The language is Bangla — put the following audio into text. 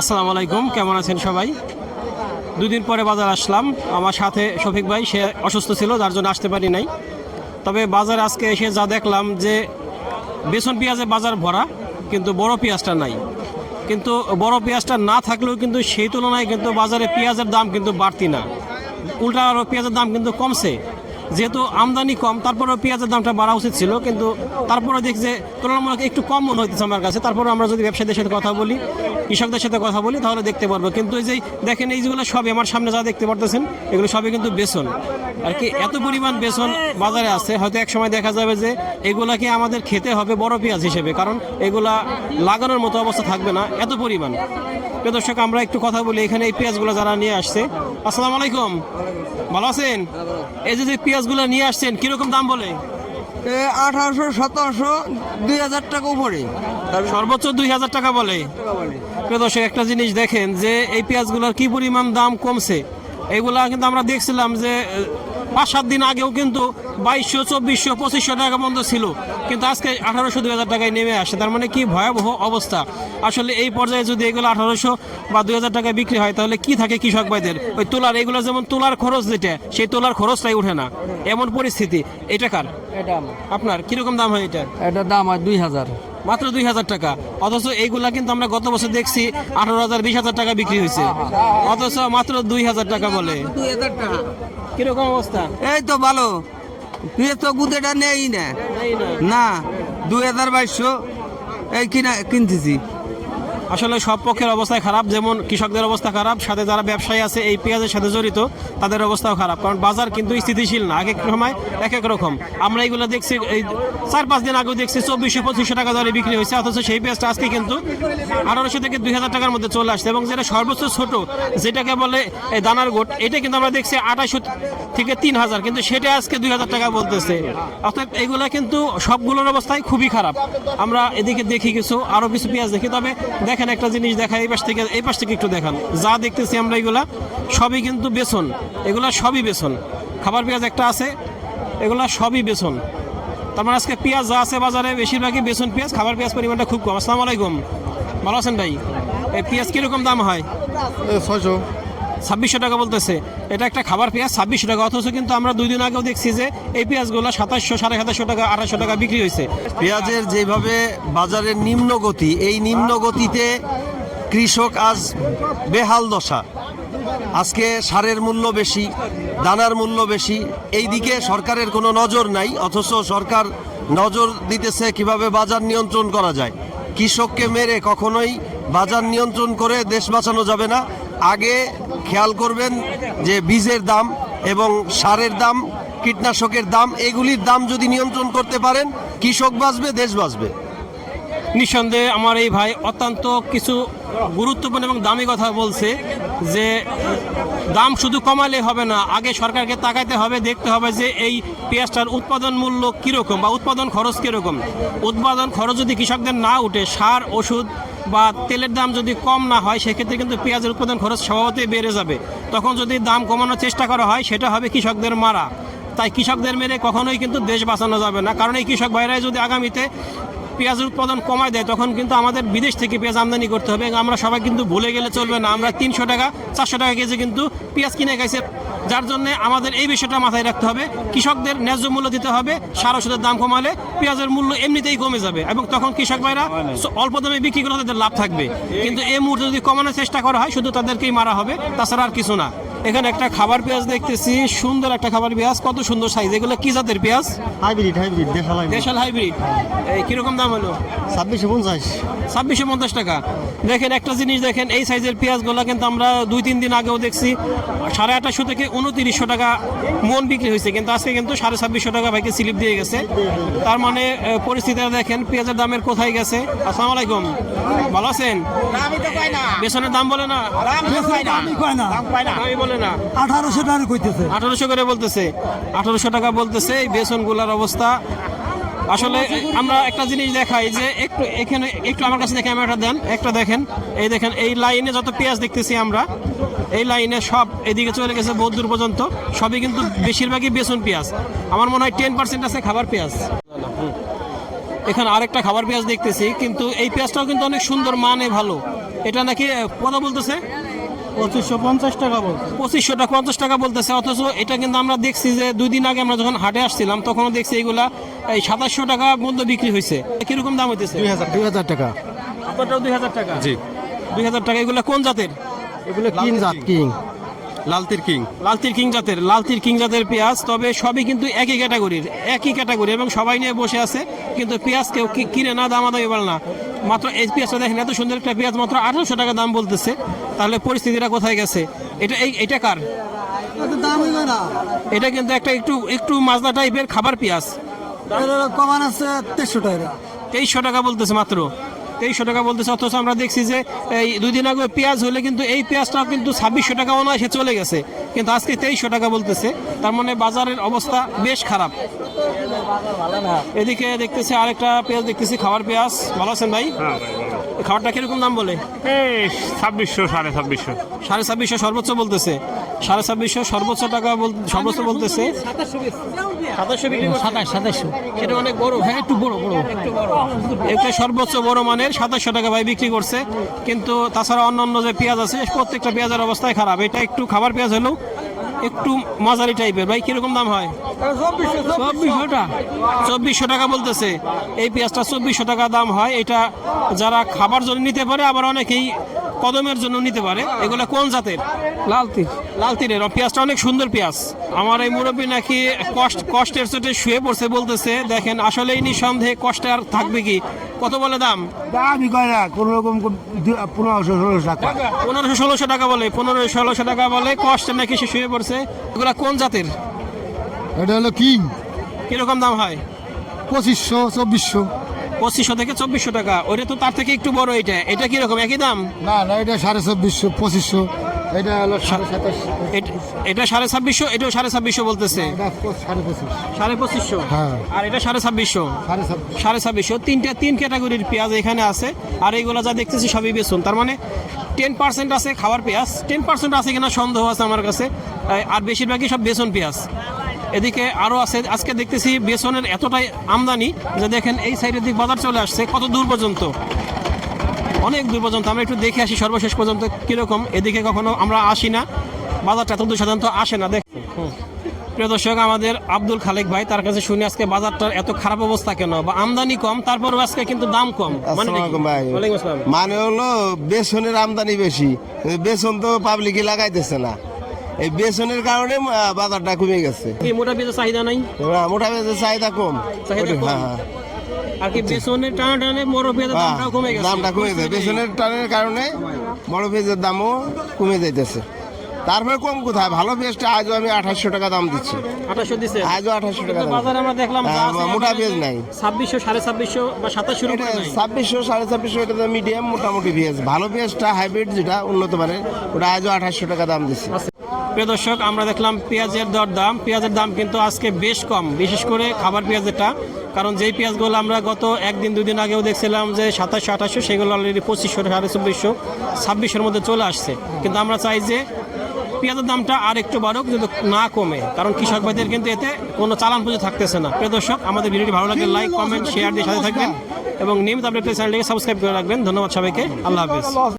আসসালামু আলাইকুম, কেমন আছেন সবাই? দুদিন পরে বাজার আসলাম। আমার সাথে শফিক ভাই, সে অসুস্থ ছিল, যার জন্য আসতে পারি নাই। তবে বাজারে আজকে এসে যা দেখলাম যে বেসন পেঁয়াজের বাজার ভরা, কিন্তু বড় পেঁয়াজটা নাই। কিন্তু বড় পেঁয়াজটা না থাকলেও কিন্তু সেই তুলনায় কিন্তু বাজারে পেঁয়াজের দাম কিন্তু বাড়তি না। উল্টা আরও পেঁয়াজের দাম কিন্তু কমছে। যেহেতু আমদানি কম, তারপরেও পেঁয়াজের দামটা বাড়া উচিত ছিল, কিন্তু তারপরে দেখি যে তুলনামূলক একটু কম মনে হইতেছে আমার কাছে। তারপরে আমরা যদি ব্যবসায়ীদের সাথে কথা বলি, কৃষকদের সাথে কথা বলি, তাহলে দেখতে পারব। কিন্তু এই যে দেখেন এই যেগুলো সবই আমার সামনে যা দেখতে পারতেছেন, এগুলো সবই কিন্তু বেসন। আর কি এত পরিমাণ বেসন বাজারে আছে, হয়তো এক সময় দেখা যাবে যে এগুলাকে আমাদের খেতে হবে বড় পেঁয়াজ হিসেবে, কারণ এগুলা লাগানোর মতো অবস্থা থাকবে না, এত পরিমাণ। প্রিয় দর্শক আমরা একটু কথা বলি এখানে এই পেঁয়াজগুলো যারা নিয়ে আসছে। আসসালামু আলাইকুম। ভালো আছেন? এই যে যে পেঁয়াজগুলো নিয়ে আসছেন কীরকম দাম বলে? আঠারোশো সতেরোশো দুই হাজার টাকা উপরে। সর্বোচ্চ দুই হাজার টাকা বলে। প্রিয় দর্শক একটা জিনিস দেখেন যে এই পেঁয়াজগুলোর কি পরিমাণ দাম কমছে। এগুলা কিন্তু আমরা দেখছিলাম যে পাঁচ সাত দিন আগেও কিন্তু বাইশশো চব্বিশশো পঁচিশশো টাকা পর্যন্ত ছিল। কিন্তু আজকে আঠারোশো দুই হাজার টাকায় নেমে আসে। তার মানে কি ভয়াবহ অবস্থা? আসলে এই পর্যায়ে যদি এগুলো আঠারোশো বা দুই হাজার টাকায় বিক্রি হয় তাহলে কি থাকে কৃষক ভাইদের? ওই তোলার এগুলো যেমন তোলার খরচ যেটা সেই তোলার খরচটাই উঠে না। এমন পরিস্থিতি। এটা কার? এটা আপনার? কীরকম দাম হয় এটা? এটার দাম হয় দুই হাজার। মাত্র দুই হাজার টাকা। অথচ এইগুলা কিন্তু আমরা গত বছর দেখছি আঠারো হাজার বিশ হাজার টাকা বিক্রি হয়েছে। অথচ মাত্র দুই হাজার টাকা বলে। দুই হাজার টাকা কীরকম অবস্থা? এই তো ভালো। তুই তো গুদেটা নেই না। না দুই হাজার বাইশশো এই কিনা কিনতেছি। আসলে সব পক্ষের অবস্থায় খারাপ, যেমন কৃষকদের অবস্থা খারাপ, সাথে যারা ব্যবসায়ী আছে, এই পেঁয়াজের সাথে জড়িত, তাদের অবস্থাও খারাপ। কারণ বাজার কিন্তু স্থিতিশীল না, এক এক সময় এক এক রকম। আমরা এইগুলো দেখছি, এই চার পাঁচ দিন আগেও দেখছি, চব্বিশশো, পঁচিশশো টাকা দরে বিক্রি হয়েছে, অথচ সেই পেঁয়াজটা আজকে কিন্তু আঠারোশো থেকে দুই হাজার টাকার মধ্যে চলে আসছে। এবং যেটা সর্বোচ্চ ছোট, যেটাকে বলে এই দানার গোট, এটা কিন্তু আমরা দেখছি আঠাশশো থেকে তিন হাজার, কিন্তু সেটা আজকে দুই হাজার টাকা বলতেছে। অর্থাৎ এগুলা কিন্তু সবগুলোর অবস্থায় খুবই খারাপ। আমরা এদিকে দেখি কিছু আরও কিছু পেঁয়াজ দেখি, তবে দেখেন একটা জিনিস দেখা এই পাশ থেকে, এই পাশ থেকে একটু দেখান। যা দেখতেছি আমরা এগুলা, সবই কিন্তু বেসন। এগুলা সবই বেসন। খাবার পেঁয়াজ একটা আছে, এগুলা সবই বেসন। তার মানে আজকে পেঁয়াজ যা আছে বাজারে, বেশিরভাগই বেসন পেঁয়াজ, খাবার পেঁয়াজ পরিমাণটা খুব কম। আসসালামু আলাইকুম। ভালো আছেন ভাই? এই পেঁয়াজ কীরকম দাম হয়? ছয়শো। ছাব্বিশশো টাকা বলতেছে। এটা একটা খাবার পেঁয়াজ, ছাব্বিশশো টাকা। অথচ কিন্তু আমরা দুই দিন আগেও দেখছি যে এই পেঁয়াজগুলো সাতাশশো, সাড়ে সাতাশশো টাকা আঠাশশো টাকা বিক্রি হয়েছে। পেঁয়াজের যেভাবে বাজারের নিম্ন গতি এই নিম্ন গতিতে কৃষক আজ বেহাল দশা। আজকে সারের মূল্য বেশি, দানার মূল্য বেশি। এই দিকে সরকারের কোনো নজর নাই, অথচ সরকার নজর দিতেছে কীভাবে বাজার নিয়ন্ত্রণ করা যায়। কৃষককে মেরে কখনোই বাজার নিয়ন্ত্রণ করে দেশ বাঁচানো যাবে না। আগে খেয়াল করবেন যে বীজের দাম এবং সারের দাম, কীটনাশকের দাম, এগুলির দাম যদি নিয়ন্ত্রণ করতে পারেন, কৃষক বাঁচবে, দেশ বাঁচবে। নিঃসন্দেহে আমার এই ভাই অত্যন্ত কিছু গুরুত্বপূর্ণ এবং দামি কথা বলছে যে, দাম শুধু কমালে হবে না, আগে সরকারকে তাকাইতে হবে, দেখতে হবে যে এই পেঁয়াজটার উৎপাদন মূল্য কীরকম বা উৎপাদন খরচ কীরকম। উৎপাদন খরচ যদি কৃষকদের না উঠে, সার, ওষুধ বা তেলের দাম যদি কম না হয়, সেক্ষেত্রে কিন্তু পেঁয়াজের উৎপাদন খরচ স্বভাবতই বেড়ে যাবে। তখন যদি দাম কমানোর চেষ্টা করা হয়, সেটা হবে কৃষকদের মারা। তাই কৃষকদের মেরে কখনোই কিন্তু দেশ বাঁচানো যাবে না। কারণ এই কৃষক ভাইরাই যদি আগামীতে পেঁয়াজের উৎপাদন কমায় দেয়, তখন কিন্তু আমাদের বিদেশ থেকে পেঁয়াজ আমদানি করতে হবে আমরা সবাই কিন্তু ভুলে গেলে চলবে না। আমরা তিনশো টাকা, চারশো টাকা কেজি কিন্তু পেঁয়াজ কিনে গেছে যার জন্য আমাদের এই বিষয়টা মাথায় রাখতে হবে। কৃষকদের ন্যায্য মূল্য দিতে হবে, সার ওষুধের দাম কমালে পেঁয়াজের মূল্য এমনিতেই কমে যাবে এবং তখন কৃষক ভাইরা অল্প দামে বিক্রি করে তাদের লাভ থাকবে। কিন্তু এই মুহূর্তে যদি কমানোর চেষ্টা করা হয়, শুধু তাদেরকেই মারা হবে, তাছাড়া আর কিছু না। এখানে একটা খাবার পেঁয়াজ দেখতেছি সুন্দর একটা খাবার পেঁয়াজ কত সুন্দর সাইজ এগুলো কি জাতের পেঁয়াজ? হাইব্রিড হাইব্রিড দেশাল দেশাল হাইব্রিড এই কীরকম দাম হলো? ছাব্বিশশো পঞ্চাশ। ছাব্বিশশো পঞ্চাশ টাকা। দেখেন একটা জিনিস দেখেন এই সাইজের পেঁয়াজগুলো কিন্তু আমরা দুই তিন দিন আগেও দেখছি সাড়ে আঠাশশো থেকে উনতিরিশশো টাকা মন বিক্রি হয়েছে কিন্তু আজকে কিন্তু সাড়ে ছাব্বিশশো টাকা ভাইকে স্লিপ দিয়ে গেছে। তার মানে আহ, পরিস্থিতিটা দেখেন পেঁয়াজের দামের কোথায় গেছে? আসসালামু আলাইকুম। ভালো আছেন? বেসনের দাম বলে না। দামই বলে না? আঠারোশো টাকা কইতেছে। আঠারোশো করে বলতেছে। আঠারোশো টাকা বলতেছে এই বেসনগুলার অবস্থা। আসলে আমরা একটা জিনিস দেখাই যে একটু এখানে একটু আমার কাছে দেখে ক্যামেরাটা দেন। একটা দেখেন এই দেখেন এই লাইনে যত পেঁয়াজ দেখতেছি আমরা এই লাইনে সব এদিকে চলে গেছে বহুত দূর পর্যন্ত সবই কিন্তু বেশিরভাগই বেসন পেঁয়াজ। আমার মনে হয় টেন পার্সেন্ট আছে খাবার পেঁয়াজ। এখানে আরেকটা খাবার পেঁয়াজ দেখতেছি কিন্তু এই পেঁয়াজটাও কিন্তু অনেক সুন্দর মানে ভালো। এটা নাকি কথা বলতেছে? পঁচিশশো পঞ্চাশ টাকা বল পঁচিশশো টাকা পঞ্চাশ টাকা বলতেছে অথচ এটা কিন্তু আমরা দেখছি যে দুই দিন আগে আমরা যখন হাটে আসছিলাম তখনও দেখছি এইগুলা এই সাতাশশো টাকা মধ্যে বিক্রি হয়েছে। কীরকম দাম হইতেছে? দুই হাজার। দুই হাজার টাকা। আপনারটাও দুই হাজার টাকা? জি। দুই হাজার টাকা এগুলো কোন জাতের? এগুলো কিং জাত কিং। লালতির কিং। লালতির কিং জাতের লালতির কিং জাতের পেঁয়াজ তবে সবই কিন্তু একই ক্যাটাগরির একই ক্যাটাগরি এবং সবাই নিয়ে বসে আছে কিন্তু পেঁয়াজ কেউ কিনে না দামাদামি বলে না। মাত্র এই পেঁয়াজটা দেখেন এত সুন্দর একটা পেঁয়াজ মাত্র আঠারোশো টাকা দাম বলতেছে। তাহলে পরিস্থিতিটা কোথায় গেছে? এটা এই এটা কার? এটা কিন্তু একটা একটু একটু মাজদা টাইপের খাবার পেঁয়াজ। কমান আছে তেইশশো টাকা। তেইশশো টাকা বলতেছে মাত্র। তেইশশো টাকা বলতেছে অথচ আমরা দেখছি যে এই দুই দিন আগে পেঁয়াজ হলে কিন্তু এই পেঁয়াজটাও কিন্তু ছাব্বিশশো টাকা অনায়াসে চলে গেছে। কিন্তু আজকে তেইশশো টাকা বলতেছে তার মানে বাজারের অবস্থা বেশ খারাপ। এদিকে দেখতেছি আরেকটা পেঁয়াজ দেখতেছি খাবার পেঁয়াজ। ভালো আছেন ভাই? এই খাবারটা কীরকম দাম বলে? ছাব্বিশশো সাড়ে ছাব্বিশশো। সাড়ে ছাব্বিশশো সর্বোচ্চ বলতেছে। সাড়ে ছাব্বিশশো সর্বোচ্চ টাকা সর্বোচ্চ বলতেছে। সাতাশশো বিক্রি করছে? সাতাশ সাতাশশো। সেটা অনেক বড়। হ্যাঁ একটু বড় বড়। একটা সর্বোচ্চ বড় মানের সাতাশশো টাকা ভাই বিক্রি করছে। কিন্তু তাছাড়া অন্য অন্য যে পেঁয়াজ আছে প্রত্যেকটা পেঁয়াজের অবস্থায় খারাপ। এটা একটু খাবার পেঁয়াজ হলেও একটু মাঝারি টাইপের। ভাই কীরকম দাম হয়? চব্বিশশো টাকা। চব্বিশশো টাকা বলতেছে। এই পেঁয়াজটা চব্বিশশো টাকা দাম হয়। এটা যারা খাবার জন্য নিতে পারে আবার অনেকেই কদমের জন্য নিতে পারে। এগুলো কোন জাতের? লাল তীর। লাল তীরের পেঁয়াজটা অনেক সুন্দর পেঁয়াজ। আমার এই মুরব্বী নাকি কষ্ট কষ্টের চোটে শুয়ে পড়ছে বলতেছে দেখেন আসলেই নিঃসন্দেহে কষ্টে আর থাকবে কি? কত বলে দাম? দামই কয় না কোন রকম পনেরোশো ষোলোশো টাকা। পনেরোশো ষোলোশো টাকা বলে পনেরো ষোলোশো টাকা বলে কষ্টে নাকি সে শুয়ে পড়ছে। এগুলা কোন জাতের? এটা হলো কিং। কীরকম দাম হয়? পঁচিশশো চব্বিশশো। পঁচিশশো থেকে চব্বিশশো টাকা। ওইটা তো তার থেকে একটু বড় এটা এটা কীরকম? একই দাম? না না এটা সাড়ে চব্বিশশো পঁচিশশো। এটা হলো সাড়ে সাতাশ এটা সাড়ে ছাব্বিশশো এটাও সাড়ে ছাব্বিশশো বলতেছে। সাড়ে পঁচিশশো? হ্যাঁ। আর এটা সাড়ে ছাব্বিশশো? সাড়ে ছাব্বিশশো। তিনটা তিন ক্যাটাগরির পেঁয়াজ এখানে আছে। আর এইগুলো যা দেখতেছি সবই বেসন। তার মানে টেন পার্সেন্ট আছে খাবার পেঁয়াজ। টেন পার্সেন্ট আছে কিনা সন্দেহ আছে আমার কাছে। আর বেশিরভাগই সব বেসন পেঁয়াজ। এদিকে আরও আছে। আজকে দেখতেছি বেসনের এতটাই আমদানি যে দেখেন এই সাইডের দিক বাজার চলে আসছে। কত দূর পর্যন্ত? অনেক দূর পর্যন্ত। আমরা একটু দেখে আসি সর্বশেষ পর্যন্ত কীরকম। এদিকে কখনো আমরা আসি না। বাজারটা এত দূর সাধারণত আসে না। দেখ প্রিয় দর্শক আমাদের আব্দুল খালেক ভাই তার কাছে শুনে আজকে বাজারটার এত খারাপ অবস্থা কেন? বা আমদানি কম তারপরও আজকে কিন্তু দাম কম। মানে মানে হলো বেসনের আমদানি বেশি। বেসন তো পাবলিকে লাগাইতেছে না। এই বেসনের কারণে বাজারটা কমে গেছে। কি মোটা পেঁয়াজের চাহিদা নাই? মোটা বেসের চাহিদা কম। চাহিদা কম। হ্যাঁ, হ্যাঁ। আর কি বেসনের টানা টানে বড় দামটাও কমে গেছে। দামটা কমে গেছে। বেসনের টানের কারণে বড় দামও কমে যাইতেছে। তারপরে কম কোথায়? ভালো পেঁয়াজটা আজও আমি আঠাশশো টাকা দাম দিচ্ছি। আঠাশশো দিছে? আজও আঠাশশো টাকা বাজারে আমরা দেখলাম হ্যাঁ, মোটা পেঁয়াজ নাই। ছাব্বিশশো সাড়ে ছাব্বিশশো বা সাতাশশো ছাব্বিশশো সাড়ে ছাব্বিশশো এটা মিডিয়াম মোটামুটি পেঁয়াজ। ভালো পেঁয়াজটা হাইব্রিড যেটা উন্নত মানের ওটা আজও আঠাশশো টাকা দাম দিচ্ছি। প্রিয় দর্শক আমরা দেখলাম পেঁয়াজের দর দাম। পেঁয়াজের দাম কিন্তু আজকে বেশ কম বিশেষ করে খাবার পেঁয়াজেরটা। কারণ যেই পেঁয়াজগুলো আমরা গত একদিন দুই দিন আগেও দেখছিলাম যে সাতাশশো আঠাশশো সেগুলো অলরেডি পঁচিশশো সাড়ে চব্বিশশো ছাব্বিশের মধ্যে চলে আসছে। কিন্তু আমরা চাই যে পেঁয়াজের দামটা আর একটু বাড়ুক কিন্তু না কমে। কারণ কৃষক ভাইদের কিন্তু এতে কোনো চালান পুজো থাকতেছে না। প্রিয় দর্শক আমাদের ভিডিওটি ভালো লাগলে লাইক কমেন্ট শেয়ার দিয়ে সাথে থাকবেন। এবং নিয়মিত আপডেট চ্যানেলটিকে সাবস্ক্রাইব করে রাখবেন। ধন্যবাদ সবাইকে। আল্লাহ হাফিজ।